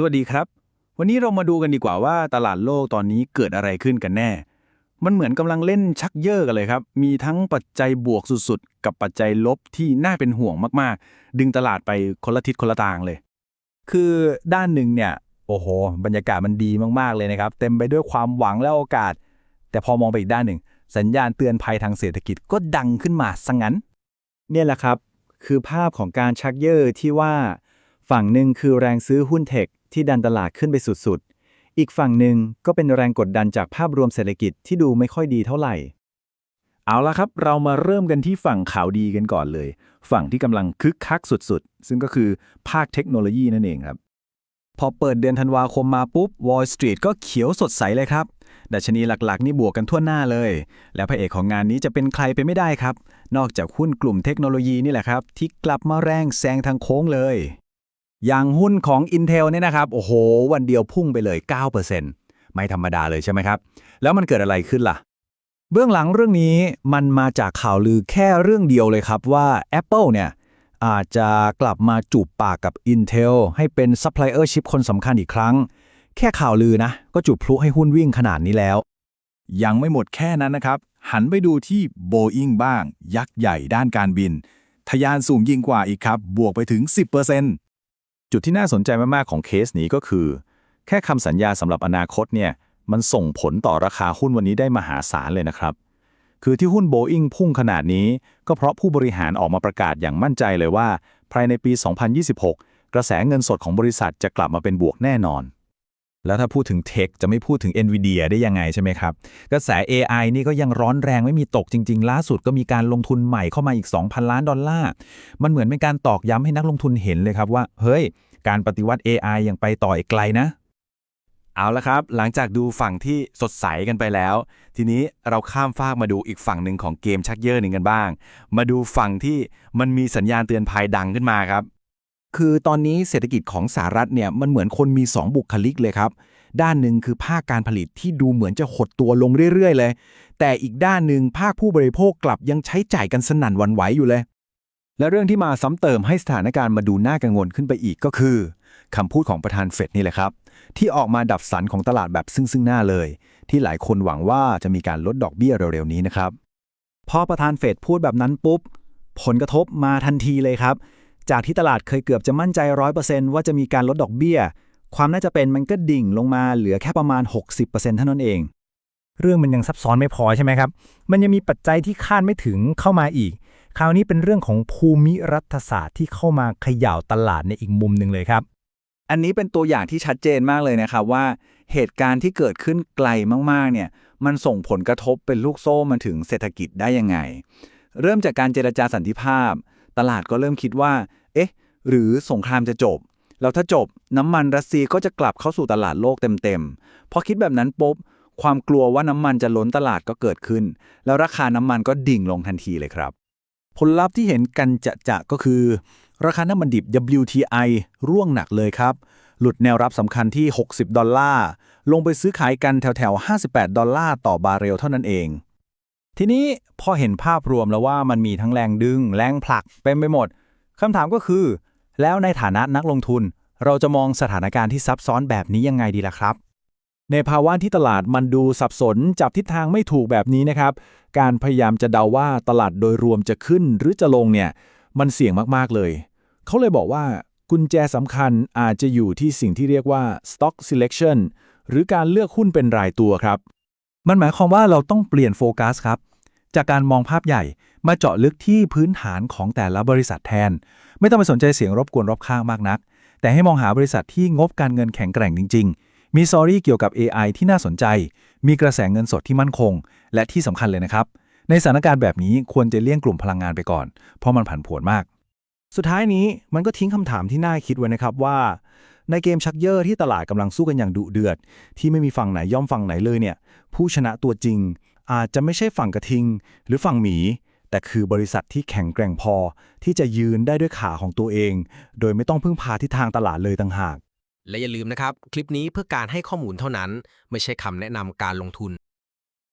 สวัสดีครับ วันนี้เรามาดูกันดีกว่าว่าตลาดโลกตอนนี้เกิดอะไรขึ้นกันแน่ มันเหมือนกำลังเล่นชักเยอะกันเลยครับ มีทั้งปัจจัยบวกสุดๆ กับปัจจัยลบที่น่าเป็นห่วงมากๆ ดึงตลาดไปคนละทิศคนละทางเลย คือด้านหนึ่งเนี่ย โอ้โห บรรยากาศมันดีมากๆเลยนะครับ เต็มไปด้วยความหวังและโอกาส แต่พอมองไปอีกด้านหนึ่ง สัญญาณเตือนภัยทางเศรษฐกิจก็ดังขึ้นมาซะงั้น เนี่ยแหละครับ คือภาพของการชักเยอที่ว่า ฝั่งหนึ่งคือแรงซื้อหุ้นเทค ที่ดันตลาดขึ้นไปสุดๆ อีกฝั่งหนึ่งก็เป็นแรงกดดันจากภาพรวมเศรษฐกิจที่ดูไม่ค่อยดีเท่าไหร่ เอาละครับ เรามาเริ่มกันที่ฝั่งข่าวดีกันก่อนเลย ฝั่งที่กำลังคึกคักสุดๆ ซึ่งก็คือภาคเทคโนโลยีนั่นเองครับ พอเปิดเดือนธันวาคมมาปุ๊บ Wall Street ก็เขียวสดใสเลยครับดัชนีหลักๆ นี่บวกกันทั่วหน้าเลย แล้วพระเอกของงานนี้จะเป็นใครไปไม่ได้ครับ นอกจากหุ้นกลุ่มเทคโนโลยีนี่แหละครับ ที่กลับมาแรงแซงทางโค้งเลย อย่างหุ้นของ Intel เนี่ยนะครับ โอ้โห วันเดียวพุ่งไปเลย 9%ไม่ธรรมดาเลยใช่ไหมครับ แล้วมันเกิดอะไรขึ้นล่ะ เบื้องหลังเรื่องนี้มันมาจากข่าวลือแค่เรื่องเดียวเลยครับว่า Apple เนี่ยอาจจะกลับมาจูบปากกับ Intel ให้เป็นซัพพลายเออร์ชิปคนสำคัญอีกครั้ง แค่ข่าวลือนะ ก็จุดพลุให้หุ้นวิ่งขนาดนี้แล้ว ยังไม่หมดแค่นั้นนะครับ หันไปดูที่ Boeing บ้าง ยักษ์ใหญ่ด้านการบินทะยานสูงยิ่งกว่าอีกครับ บวกไปถึง 10% จุดที่น่าสนใจมาก ๆ ของเคสนี้ก็คือ แค่คำสัญญาสำหรับอนาคตเนี่ยมันส่งผลต่อราคาหุ้นวันนี้ได้มหาศาลเลยนะครับ คือที่หุ้นโบอิงพุ่งขนาดนี้ ก็เพราะผู้บริหารออกมาประกาศอย่างมั่นใจเลยว่า ภายในปี 2026 กระแสเงินสดของบริษัทจะกลับมาเป็นบวกแน่นอน แล้วถ้าพูดถึงเทคจะไม่พูดถึง NVIDIA ได้ยังไงใช่ไหมครับ กระแส AI นี่ก็ยังร้อนแรงไม่มีตกจริง ๆ ล่าสุดก็มีการลงทุนใหม่เข้ามาอีก 2,000 ล้านดอลลาร์ มันเหมือนเป็นการตอกย้ำให้นักลงทุนเห็นเลยครับว่า เฮ้ย การปฏิวัติ AI ยังไปต่ออีกไกลนะ เอาละครับ หลังจากดูฝั่งที่สดใสกันไปแล้ว ทีนี้เราข้ามฟากมาดูอีกฝั่งหนึ่งของเกมชักเยอร์หนึ่งกันบ้าง มาดูฝั่งที่มันมีสัญญาณเตือนภัยดังขึ้นมาครับ คือตอนนี้เศรษฐกิจของสหรัฐเนี่ยมันเหมือนคนมี 2 บุคลิกเลยครับ ด้านหนึ่งคือภาคการผลิตที่ดูเหมือนจะหดตัวลงเรื่อย ๆ เลย แต่อีกด้านหนึ่งภาคผู้บริโภคกลับยังใช้จ่ายกันสนั่นวันไหวอยู่เลย และเรื่องที่มาซ้ำเติมให้สถานการณ์มาดูน่ากังวลขึ้นไปอีกก็คือคำพูดของประธานเฟดนี่แหละครับ ที่ออกมาดับสันของตลาดแบบซึ่งซึ่งหน้าเลย ที่หลายคนหวังว่าจะมีการลดดอกเบี้ยเร็วๆนี้นะครับพอประธานเฟดพูดแบบนั้นปุ๊บ ผลกระทบมาทันทีเลยครับ จากที่ตลาดเคยเกือบจะมั่นใจ 100%ว่าจะมีการลดดอกเบี้ย ความน่าจะเป็นมันก็ดิ่งลงมาเหลือแค่ประมาณ 60%เท่านั้นเอง เรื่องมันยังซับซ้อนไม่พอใช่ไหมครับ มันยังมีปัจจัยที่คาดไม่ถึงเข้ามาอีก คราวนี้เป็นเรื่องของภูมิรัฐศาสตร์ที่เข้ามาเขย่าตลาดในอีกมุมหนึ่งเลยครับ อันนี้เป็นตัวอย่างที่ชัดเจนมากเลยนะครับว่า เหตุการณ์ที่เกิดขึ้นไกลมากๆเนี่ยมันส่งผลกระทบเป็นลูกโซ่มาถึงเศรษฐกิจได้ยังไง เริ่มจากการเจรจาสันติภาพ ตลาดก็เริ่มคิดว่า เอ๊ะ หรือสงครามจะจบ แล้วถ้าจบน้ำมันรัสเซียก็จะกลับเข้าสู่ตลาดโลกเต็มๆ พอคิดแบบนั้นปุ๊บ ความกลัวว่าน้ำมันจะล้นตลาดก็เกิดขึ้น แล้วราคาน้ำมันก็ดิ่งลงทันทีเลยครับ ผลลัพธ์ที่เห็นกันจะจะก็คือ ราคาน้ำมันดิบ WTI ร่วงหนักเลยครับ หลุดแนวรับสำคัญที่ 60 ดอลลาร์ ลงไปซื้อขายกันแถวๆ 58 ดอลลาร์ต่อบาร์เรลเท่านั้นเอง ทีนี้พอเห็นภาพรวมแล้วว่ามันมีทั้งแรงดึง แรงผลักเป็นไปหมดคำถามก็คือ แล้วในฐานะนักลงทุน เราจะมองสถานการณ์ที่ซับซ้อนแบบนี้ยังไงดีล่ะครับ ในภาวะที่ตลาดมันดูสับสน จับทิศทางไม่ถูกแบบนี้นะครับ การพยายามจะเดาว่าตลาดโดยรวมจะขึ้นหรือจะลงเนี่ยมันเสี่ยงมากๆเลย เขาเลยบอกว่ากุญแจสำคัญอาจจะอยู่ที่สิ่งที่เรียกว่า stock selection หรือการเลือกหุ้นเป็นรายตัวครับ มันหมายความว่าเราต้องเปลี่ยนโฟกัสครับ จากการมองภาพใหญ่มาเจาะลึกที่พื้นฐานของแต่ละบริษัทแทน ไม่ต้องไปสนใจเสียงรบกวนรอบข้างมากนัก แต่ให้มองหาบริษัทที่งบการเงินแข็งแกร่งจริง ๆ มีซอรี่เกี่ยวกับ AI ที่น่าสนใจ มีกระแสเงินสดที่มั่นคง และที่สำคัญเลยนะครับ ในสถานการณ์แบบนี้ควรจะเลี่ยงกลุ่มพลังงานไปก่อน เพราะมันผันผวนมาก สุดท้ายนี้มันก็ทิ้งคำถามที่น่าคิดไว้นะครับว่า ในเกมชักเยอร์ที่ตลาดกำลังสู้กันอย่างดุเดือด ที่ไม่มีฝั่งไหนย่อมฝั่งไหนเลยเนี่ย ผู้ชนะตัวจริง อาจจะไม่ใช่ฝั่งกระทิง หรือฝั่งหมี แต่คือบริษัทที่แข็งแกร่งพอ ที่จะยืนได้ด้วยขาของตัวเอง โดยไม่ต้องพึ่งพาทิศทางตลาดเลยต่างหาก และอย่าลืมนะครับ คลิปนี้เพื่อการให้ข้อมูลเท่านั้น ไม่ใช่คำแนะนำการลงทุน